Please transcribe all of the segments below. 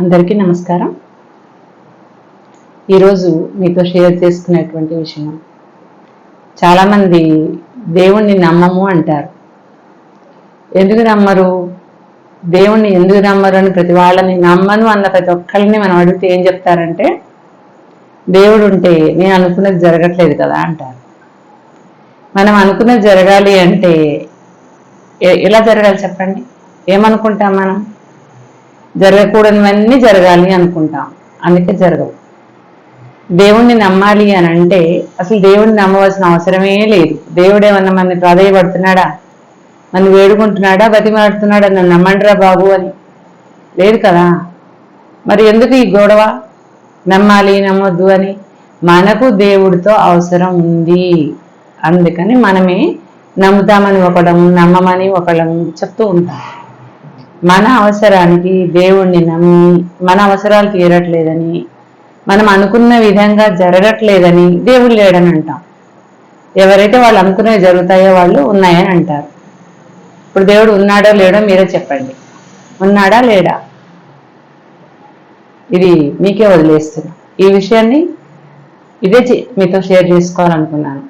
అందరికీ నమస్కారం. ఈరోజు మీతో షేర్ చేసుకునేటువంటి విషయం. చాలామంది దేవుణ్ణి నమ్మము అంటారు. ఎందుకు నమ్మరు? దేవుణ్ణి ఎందుకు నమ్మరు అని ప్రతి వాళ్ళని నమ్మను అన్న ప్రతి ఒక్కరిని మనం అడిగితే ఏం చెప్తారంటే దేవుడు ఉంటే నేను అనుకున్నది జరగట్లేదు కదా అంటారు. మనం అనుకున్నది జరగాలి అంటే ఎలా జరగాలి చెప్పండి? ఏమనుకుంటాం మనం? జరగకూడనివన్నీ జరగాలి అనుకుంటాం. అందుకే జరగవు. దేవుణ్ణి నమ్మాలి అని అంటే అసలు దేవుణ్ణి నమ్మవలసిన అవసరమే లేదు. దేవుడు ఏమన్నా మన ప్రాధాయపడుతున్నాడా? మన వేడుకుంటున్నాడా? బతిమాడుతున్నాడా నన్ను నమ్మండిరా బాబు అని. లేదు కదా? మరి ఎందుకు ఈ గొడవ? నమ్మాలి నమ్మొద్దు అని మనకు దేవుడితో అవసరం ఉంది. అందుకని మనమే నమ్ముతామని ఒకడం నమ్మమని ఒకళ్ళం చెప్తూ ఉంటాం. మన అవసరానికి దేవుణ్ణి నమ్మి మన అవసరాలు తీరట్లేదని మనం అనుకున్న విధంగా జరగట్లేదని దేవుడు లేడని అంటాం ఎవరైతే వాళ్ళు అనుకునేవి జరుగుతాయో వాళ్ళు ఉన్నాయని అంటారు. ఇప్పుడు దేవుడు ఉన్నాడో లేడో మీరే చెప్పండి. ఉన్నాడా లేడా? ఇది మీకే వదిలేస్తున్నా. ఈ విషయాన్ని ఇదే చే- మీతో షేర్ చేసుకోవాలనుకున్నాను.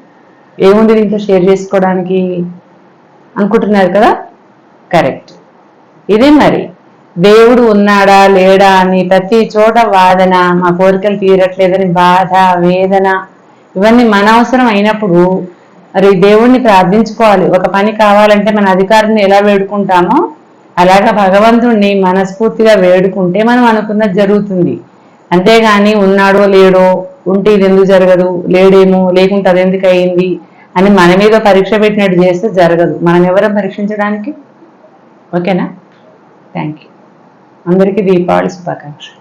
ఏముంది దీంతో షేర్ చేసుకోవడానికి? అనుకుంటున్నారు కదా? కరెక్ట్. ఇదే మరి. దేవుడు ఉన్నాడా లేడా అని ప్రతి చోట వాదన మా కోరికలు తీరట్లేదని బాధ వేదన ఇవన్నీ మన అవసరం అయినప్పుడు మరి దేవుణ్ణి ప్రార్థించుకోవాలి. ఒక పని కావాలంటే మన అధికారిని ఎలా వేడుకుంటామో అలాగా భగవంతుణ్ణి మనస్ఫూర్తిగా వేడుకుంటే మనం అనుకున్నది జరుగుతుంది. అంతేగాని ఉన్నాడో లేడో ఉంటే ఇది ఎందుకు జరగదు? లేడేమో లేకుంటే అది ఎందుకు అయింది? అని మన మీద పరీక్ష పెట్టినట్టు చేస్తే జరగదు. మనం ఎవరం పరీక్షించడానికి? ఓకేనా? థ్యాంక్ యూ అందరికీ దీపావళి శుభాకాంక్షలు.